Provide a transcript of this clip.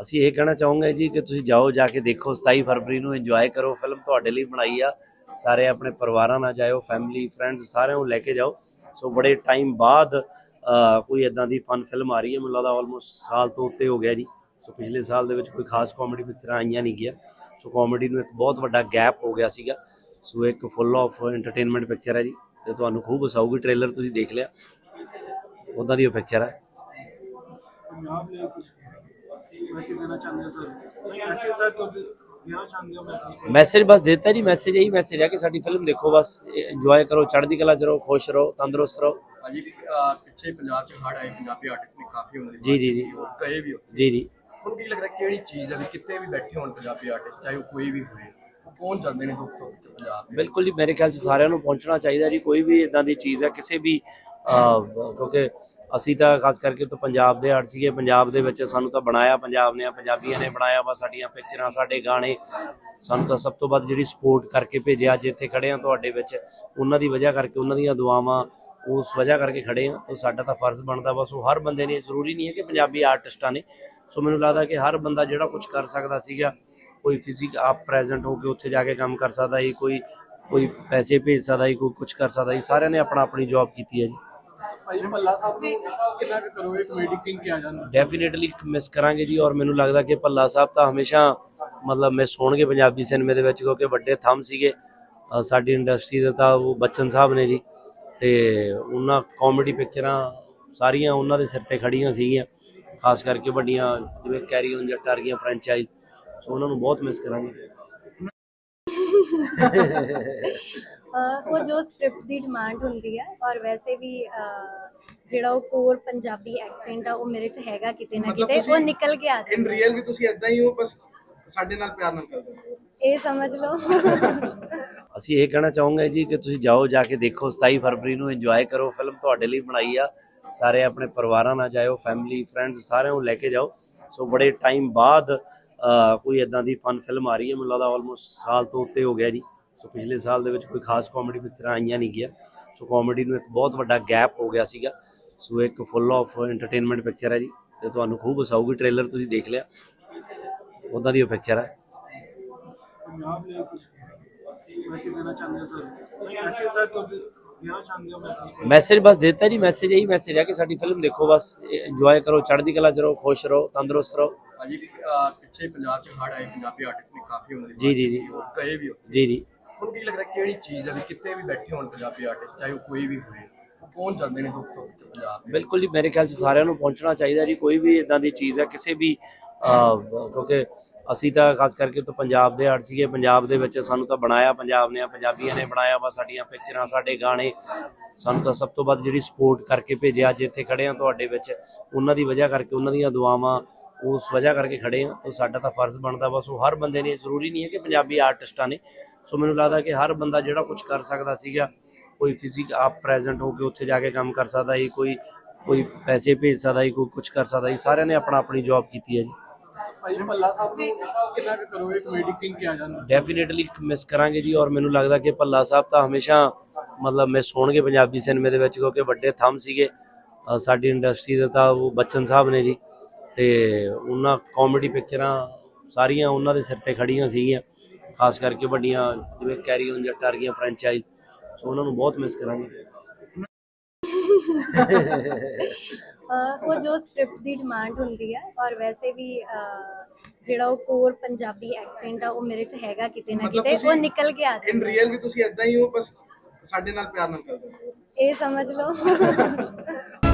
ਅਸੀਂ ਇਹ ਕਹਿਣਾ ਚਾਹੂੰਗੇ ਜੀ ਕਿ ਤੁਸੀਂ ਜਾਓ ਜਾ ਕੇ ਦੇਖੋ 27 ਫਰਵਰੀ ਨੂੰ ਇੰਜੋਏ ਕਰੋ ਫਿਲਮ ਤੁਹਾਡੇ ਲਈ ਬਣਾਈ ਆ। ਸਾਰੇ ਆਪਣੇ ਪਰਿਵਾਰਾਂ ਨਾਲ ਜਾਇਓ ਫੈਮਿਲੀ ਫਰੈਂਡਸ ਸਾਰਿਆਂ ਨੂੰ ਲੈ ਕੇ ਜਾਓ। ਸੋ ਬੜੇ ਟਾਈਮ ਬਾਅਦ ਕੋਈ ਇਦਾਂ ਦੀ ਫਨ ਫਿਲਮ ਆ ਰਹੀ ਹੈ। ਮੈਨੂੰ ਲੱਗਦਾ ਆਲਮੋਸਟ ਸਾਲ ਤੋਂ ਉੱਤੇ ਹੋ ਗਿਆ ਜੀ। ਸੋ ਪਿਛਲੇ ਸਾਲ ਦੇ ਵਿੱਚ ਕੋਈ ਖਾਸ ਕਾਮੇਡੀ ਪਿਕਚਰਾਂ ਆਈਆਂ ਨਹੀਂ ਗਿਆ ਸੋ ਕਾਮੇਡੀ ਨੂੰ ਇੱਕ ਬਹੁਤ ਵੱਡਾ ਗੈਪ ਹੋ ਗਿਆ ਸੀਗਾ। ਸੋ ਇੱਕ ਫੁੱਲ ਆਫ ਐਂਟਰਟੇਨਮੈਂਟ ਪਿਕਚਰ ਹੈ ਜੀ। ਤੇ ਤੁਹਾਨੂੰ ਖੂਬ ਹਸਾਊਗੀ ਟ੍ਰੇਲਰ ਤੁਸੀਂ ਦੇਖ ਲਿਆ। ਉਦਾਂ ਦੀ ਉਹ ਪਿਕਚਰ ਹੈ। ਪੰਜਾਬ ਲਈ ਕੁਝ ਮੈਸੇਜ ਦੇਣਾ ਚਾਹੁੰਦੇ ਹੋ ਸਰ ਮੈਸੇਜ ਸਰ ਤੋਂ ਦੇਣਾ ਚਾਹੁੰਦੇ ਹੋ ਮੈਸੇਜ? ਮੈਸੇਜ ਬਸ ਦਿੱਤਾ ਜੀ ਮੈਸੇਜ ਇਹੀ ਮੈਸੇਜ ਹੈ ਕਿ ਸਾਡੀ ਫਿਲਮ ਦੇਖੋ ਬਸ ਇੰਜੋਏ ਕਰੋ ਚੜ੍ਹਦੀ ਕਲਾ ਚ ਰਹੋ ਖੁਸ਼ ਰਹੋ ਤੰਦਰੁਸਤ ਰਹੋ। ਅਜੀ ਵੀ ਅਹ, ਪਿੱਛੇ ਪੰਜਾਬ ਚ ਹੜ ਆਏ ਪੰਜਾਬੀ ਆਰਟਿਸਟ ਨੇ ਕਾਫੀ ਉਹਨਾਂ ਦੀ ਜੀ, ਜੀ, ਜੀ। ਉਹ ਗਏ ਵੀ ਉੱਥੇ। ਜੀ ਜੀ। ਹੁਣ ਕੀ ਲੱਗਦਾ ਕਿਹੜੀ ਚੀਜ਼ ਹੈ ਵੀ ਕਿਤੇ ਵੀ ਬੈਠੇ ਹੋਣ ਪੰਜਾਬੀ ਆਰਟਿਸਟ ਚਾਹੇ ਉਹ ਕੋਈ ਵੀ ਹੋਵੇ ਉਹ ਪਹੁੰਚ ਜਾਂਦੇ ਨੇ ਦੁੱਖ ਸੁੱਖ ਚ ਪੰਜਾਬ ਦੇ? ਬਿਲਕੁਲ ਜੀ ਮੇਰੇ ਖਿਆਲ ਚ ਸਾਰਿਆਂ ਨੂੰ ਪਹੁੰਚਣਾ ਚਾਹੀਦਾ ਜੀ ਕੋਈ ਵੀ ਇਦਾਂ ਦੀ ਚੀਜ਼ ਹੈ ਕਿਸੇ ਵੀ ਕਿਉਂਕਿ ਅਸੀਂ ਤਾਂ ਖਾਸ ਕਰਕੇ ਤਾਂ ਪੰਜਾਬ ਦੇ ਆਰਟ ਸੀਗੇ, ਪੰਜਾਬ ਦੇ ਵਿੱਚ ਸਾਨੂੰ ਤਾਂ ਬਣਾਇਆ ਪੰਜਾਬ ਨੇ, ਪੰਜਾਬੀਆਂ ਨੇ ਬਣਾਇਆ ਵਾ ਸਾਡੀਆਂ ਪਿਕਚਰਾਂ ਸਾਡੇ ਗਾਣੇ। ਸਾਨੂੰ ਤਾਂ ਸਭ ਤੋਂ ਵੱਧ ਜਿਹੜੀ ਸਪੋਰਟ ਕਰਕੇ ਭੇਜਿਆ ਅੱਜ ਇੱਥੇ ਖੜੇ ਆ ਤੁਹਾਡੇ ਵਿੱਚ, ਉਹਨਾਂ ਦੀ ਵਜ੍ਹਾ ਕਰਕੇ, ਉਹਨਾਂ ਦੀਆਂ ਦੁਆਵਾਂ, ਉਸ ਵਜ੍ਹਾ ਕਰਕੇ ਖੜੇ ਆ ਤਾਂ ਸਾਡਾ ਤਾਂ ਫਰਜ਼ ਬਣਦਾ ਵਾ ਸੋ ਹਰ ਬੰਦੇ ਨੇ, ਜ਼ਰੂਰੀ ਨਹੀਂ ਹੈ ਕਿ ਪੰਜਾਬੀ ਆਰਟਿਸਟਾਂ ਨੇ। ਸੋ ਮੈਨੂੰ ਲੱਗਦਾ ਕਿ ਹਰ ਬੰਦਾ ਜਿਹੜਾ ਕੁਝ ਕਰ ਸਕਦਾ ਸੀਗਾ, ਕੋਈ ਫਿਜ਼ਿਕ ਆਪ ਪ੍ਰੈਜ਼ੈਂਟ ਹੋ ਕੇ ਉੱਥੇ ਜਾ ਕੇ ਕੰਮ ਕਰ ਸਕਦਾ ਸੀ, ਕੋਈ ਕੋਈ ਪੈਸੇ ਭੇਜ ਸਕਦਾ ਸੀ, ਕੋਈ ਕੁਝ ਕਰ ਸਕਦਾ ਸੀ, ਸਾਰਿਆਂ ਨੇ ਆਪਣਾ ਆਪਣੀ ਜੌਬ ਕੀਤੀ ਹੈ ਜੀ। ਭਾਈ ਭੱਲਾ ਸਾਹਿਬ ਨੂੰ ਕਿੰਨਾ ਕੁ ਕਰੋਗੇ ਕਮੇਡੀ ਕਿੰਗ ਕਿਹਾ ਜਾਂਦਾ ਡੈਫੀਨੇਟਲੀ ਮਿਸ ਕਰਾਂਗੇ ਜੀ ਔਰ ਮੈਨੂੰ ਲੱਗਦਾ ਕਿ ਭੱਲਾ ਸਾਹਿਬ ਤਾਂ ਹਮੇਸ਼ਾ ਮਤਲਬ ਮਿਸ ਹੋਣਗੇ ਪੰਜਾਬੀ ਸਿਨੇਮੇ ਦੇ ਵਿੱਚ ਕਿਉਂਕਿ ਵੱਡੇ ਥੰਮ ਸੀਗੇ। ਸਾਡੀ ਇੰਡਸਟਰੀ ਦੇ ਤਾਂ ਉਹ ਬੱਚਨ ਸਾਹਿਬ ਨੇ ਜੀ ਤੇ ਉਹਨਾਂ ਕਾਮੇਡੀ ਪਿਕਚਰਾਂ ਸਾਰੀਆਂ ਉਹਨਾਂ ਦੇ ਸਿਰ ਤੇ ਖੜੀਆਂ ਸੀਗੀਆਂ ਖਾਸ ਕਰਕੇ ਵੱਡੀਆਂ ਜਿਵੇਂ ਕੈਰੀ ਔਨ ਜੱਟ ਵਰਗੀਆਂ ਫਰੈਂਚਾਈਜ਼ ਸੋ ਉਹਨਾਂ ਨੂੰ ਬਹੁਤ ਮਿਸ ਕਰਾਂਗੇ। ਉਹ ਜੋ ਸਕ੍ਰਿਪਟ ਦੀ ਡਿਮਾਂਡ ਹੁੰਦੀ ਹੈ ਔਰ ਵੈਸੇ ਵੀ ਜਿਹੜਾ ਉਹ ਕੋਰ ਪੰਜਾਬੀ ਐਕਸੈਂਟ ਆ ਉਹ ਮੇਰੇ ਚ ਹੈਗਾ ਕਿਤੇ ਨਾ ਕਿਤੇ ਉਹ ਤੁਸੀਂ ਨਿਕਲ ਕੇ ਆ ਇਨ ਜਾਂਦਾ ਰੀਅਲ ਵੀ ਤੁਸੀਂ ਇਦਾਂ ਹੀ ਹੋ ਬਸ ਸਾਡੇ ਨਾਲ ਪਿਆਰ ਨਾਲ ਕਰਦੇ ਹੋ। ਇਹ ਸਮਝ ਲਓ। ਅਸੀਂ ਇਹ ਕਹਿਣਾ ਚਾਹੂੰਗੇ ਜੀ ਕਿ ਤੁਸੀਂ ਜਾਓ ਜਾ ਕੇ ਦੇਖੋ 27 ਫਰਵਰੀ ਨੂੰ ਇੰਜੋਏ ਕਰੋ ਫਿਲਮ ਤੁਹਾਡੇ ਲਈ ਬਣਾਈ ਆ। ਸਾਰੇ ਆਪਣੇ ਪਰਿਵਾਰਾਂ ਨਾਲ ਜਾਇਓ ਫੈਮਿਲੀ ਫਰੈਂਡਸ ਸਾਰਿਆਂ ਨੂੰ ਲੈ ਕੇ ਜਾਓ। ਸੋ ਬੜੇ ਟਾਈਮ ਬਾਅਦ ਕੋਈ ਇਦਾਂ ਦੀ ਫਨ ਫਿਲਮ ਆ ਰਹੀ ਹੈ ਮੈਨੂੰ ਲੱਗਦਾ ਆਲਮੋਸਟ ਸਾਲ ਤੋਂ ਉੱਤੇ ਹੋ ਗਿਆ ਜੀ। ਸੋ ਪਿਛਲੇ ਸਾਲ ਦੇ ਵਿੱਚ ਕੋਈ ਖਾਸ ਕਾਮੇਡੀ ਪਿਕਚਰਾਂ ਆਈਆਂ ਨਹੀਂ ਗਿਆ ਸੋ ਕਾਮੇਡੀ ਨੂੰ ਇੱਕ ਬਹੁਤ ਵੱਡਾ ਗੈਪ ਹੋ ਗਿਆ ਸੀਗਾ। ਸੋ ਇੱਕ ਫੁੱਲ ਆਫ ਐਂਟਰਟੇਨਮੈਂਟ ਪਿਕਚਰ ਹੈ ਜੀ ਤੇ ਤੁਹਾਨੂੰ ਖੂਬ ਹਸਾਊਗੀ। ਟ੍ਰੇਲਰ ਤੁਸੀਂ ਦੇਖ ਲਿਆ। ਉਦਾਂ ਦੀ ਉਹ ਪਿਕਚਰ ਹੈ। ਪੰਜਾਬ ਲਈ ਕੁਝ ਮੈਸੇਜ ਦੇਣਾ ਚਾਹੁੰਦੇ ਹੋ ਸਰ ਬਸ ਦਿੱਤਾ ਜੀ। ਮੈਸੇਜ ਇਹੀ ਮੈਸੇਜ ਹੈ ਕਿ ਸਾਡੀ ਫਿਲਮ ਦੇਖੋ ਬਸ। ਇੰਜੋਏ ਕਰੋ ਚੜ੍ਹਦੀ ਕਲਾ ਚ ਰਹੋ ਖੁਸ਼ ਰਹੋ ਤੰਦਰੁਸਤ ਰਹੋ। ਅਹ, ਪਿੱਛੇ ਪੰਜਾਬ ਚ ਹੜ ਆਏ ਪੰਜਾਬੀ ਆਰਟਿਸਟ ਨੇ ਕਾਫੀ ਉਹਨਾਂ ਦੀ ਜੀ, ਜੀ, ਜੀ। ਗਏ ਵੀ। ਜੀ ਜੀ। ਹੁਣ ਕੀ ਲੱਗਦਾ ਕਿਹੜੀ ਚੀਜ਼ ਹੈ ਵੀ ਕਿਤੇ ਵੀ ਬੈਠੇ ਹੋਣ ਪੰਜਾਬੀ ਆਰਟਿਸਟ ਚਾਹੇ ਉਹ ਕੋਈ ਵੀ ਹੋਵੇ, ਉਹ ਪਹੁੰਚ ਜਾਂਦੇ ਨੇ ਦੁੱਖ ਸੁੱਖ ਚ ਪੰਜਾਬ ਦੇ। ਬਿਲਕੁਲ ਜੀ, ਮੇਰੇ ਖਿਆਲ ਚ ਸਾਰਿਆਂ ਨੂੰ ਪਹੁੰਚਣਾ ਚਾਹੀਦਾ ਜੀ, ਕੋਈ ਵੀ ਇਦਾਂ ਦੀ ਚੀਜ਼ ਹੈ, ਕਿਸੇ ਵੀ ਕਿਉਂਕਿ ਅਸੀਂ ਤਾਂ ਖਾਸ ਕਰਕੇ ਤਾਂ ਪੰਜਾਬ ਦੇ ਆਰਟ ਸੀਗੇ, ਪੰਜਾਬ ਦੇ ਵਿੱਚ ਸਾਨੂੰ ਤਾਂ ਬਣਾਇਆ ਪੰਜਾਬ ਨੇ, ਪੰਜਾਬੀਆਂ ਨੇ ਬਣਾਇਆ ਵਾ ਸਾਡੀਆਂ ਪਿਕਚਰਾਂ ਸਾਡੇ ਗਾਣੇ। ਸਾਨੂੰ ਤਾਂ ਸਭ ਤੋਂ ਵੱਧ ਜਿਹੜੀ ਸਪੋਰਟ ਕਰਕੇ ਭੇਜਿਆ, ਅੱਜ ਖੜੇ ਆ ਤੁਹਾਡੇ ਵਿੱਚ, ਉਹਨਾਂ ਦੀ ਵਜ੍ਹਾ ਕਰਕੇ, ਉਹਨਾਂ ਦੀਆਂ ਦੁਆਵਾਂ, ਉਸ ਵਜ੍ਹਾ ਕਰਕੇ ਖੜੇ ਆ ਤਾਂ ਸਾਡਾ ਤਾਂ ਫਰਜ਼ ਬਣਦਾ ਬਸ ਉਹ ਹਰ ਬੰਦੇ ਨੇ, ਜ਼ਰੂਰੀ ਨਹੀਂ ਹੈ ਕਿ ਪੰਜਾਬੀ ਆਰਟਿਸਟਾਂ ਨੇ ਸੋ ਮੈਨੂੰ ਲੱਗਦਾ ਕਿ ਹਰ ਬੰਦਾ ਜਿਹੜਾ ਕੁਝ ਕਰ ਸਕਦਾ ਸੀਗਾ ਕੋਈ ਫਿਜ਼ਿਕ ਆਪ ਪ੍ਰੈਜ਼ੈਂਟ ਹੋ ਕੇ ਉੱਥੇ ਜਾ ਕੇ ਕੰਮ ਕਰ ਸਕਦਾ ਸੀ ਕੋਈ ਕੋਈ ਪੈਸੇ ਭੇਜ ਸਕਦਾ ਸੀ ਕੋਈ ਕੁਝ ਕਰ ਸਕਦਾ ਸੀ ਸਾਰਿਆਂ ਨੇ ਆਪਣਾ ਆਪਣੀ ਜੌਬ ਕੀਤੀ ਹੈ ਜੀ। ਭਾਈ ਭੱਲਾ ਸਾਹਿਬ ਨੂੰ ਕਿੰਨਾ ਕੁ ਕਰੋਗੇ ਕਮੇਡੀ ਕਿੰਗ ਕਿਹਾ ਜਾਂਦਾ? ਡੈਫੀਨੇਟਲੀ ਮਿਸ ਕਰਾਂਗੇ ਜੀ ਔਰ ਮੈਨੂੰ ਲੱਗਦਾ ਕਿ ਭੱਲਾ ਸਾਹਿਬ ਤਾਂ ਹਮੇਸ਼ਾ ਮਤਲਬ ਮਿਸ ਹੋਣਗੇ ਪੰਜਾਬੀ ਸਿਨੇਮੇ ਦੇ ਵਿੱਚ ਕਿਉਂਕਿ ਵੱਡੇ ਥੰਮ ਸੀਗੇ। ਸਾਡੀ ਇੰਡਸਟਰੀ ਦੇ ਤਾਂ ਉਹ ਬੱਚਨ ਸਾਹਿਬ ਨੇ ਜੀ ਤੇ ਉਹਨਾਂ ਕਾਮੇਡੀ ਪਿਕਚਰਾਂ ਸਾਰੀਆਂ ਉਹਨਾਂ ਦੇ ਸਿਰ ਤੇ ਖੜੀਆਂ ਸੀਗੀਆਂ। ਖਾਸ ਕਰਕੇ ਵੱਡੀਆਂ ਜਿਵੇਂ ਕੈਰੀ ਔਨ ਜੱਟ ਵਰਗੀਆਂ ਫਰੈਂਚਾਈਜ਼ ਸੋ ਉਹਨਾਂ ਨੂੰ ਬਹੁਤ ਮਿਸ ਕਰਾਂਗੇ। ਅਹ ਉਹ ਜੋ ਸਕ੍ਰਿਪਟ ਦੀ ਡਿਮਾਂਡ ਹੁੰਦੀ ਹੈ ਔਰ ਵੈਸੇ ਵੀ ਅਹ, ਜਿਹੜਾ ਉਹ ਕੋਰ ਪੰਜਾਬੀ ਐਕਸੈਂਟ ਆ ਉਹ ਮੇਰੇ ਚ ਹੈਗਾ ਕਿਤੇ ਨਾ ਕਿਤੇ ਉਹ ਨਿਕਲ ਕੇ ਆ ਇਨ ਜਾਂਦਾ ਰੀਅਲ ਵੀ ਤੁਸੀਂ ਇਦਾਂ ਹੀ ਹੋ ਬਸ ਸਾਡੇ ਨਾਲ ਪਿਆਰ ਨਾਲ ਕਰਦੇ ਹੋ। ਇਹ ਸਮਝ ਲਓ।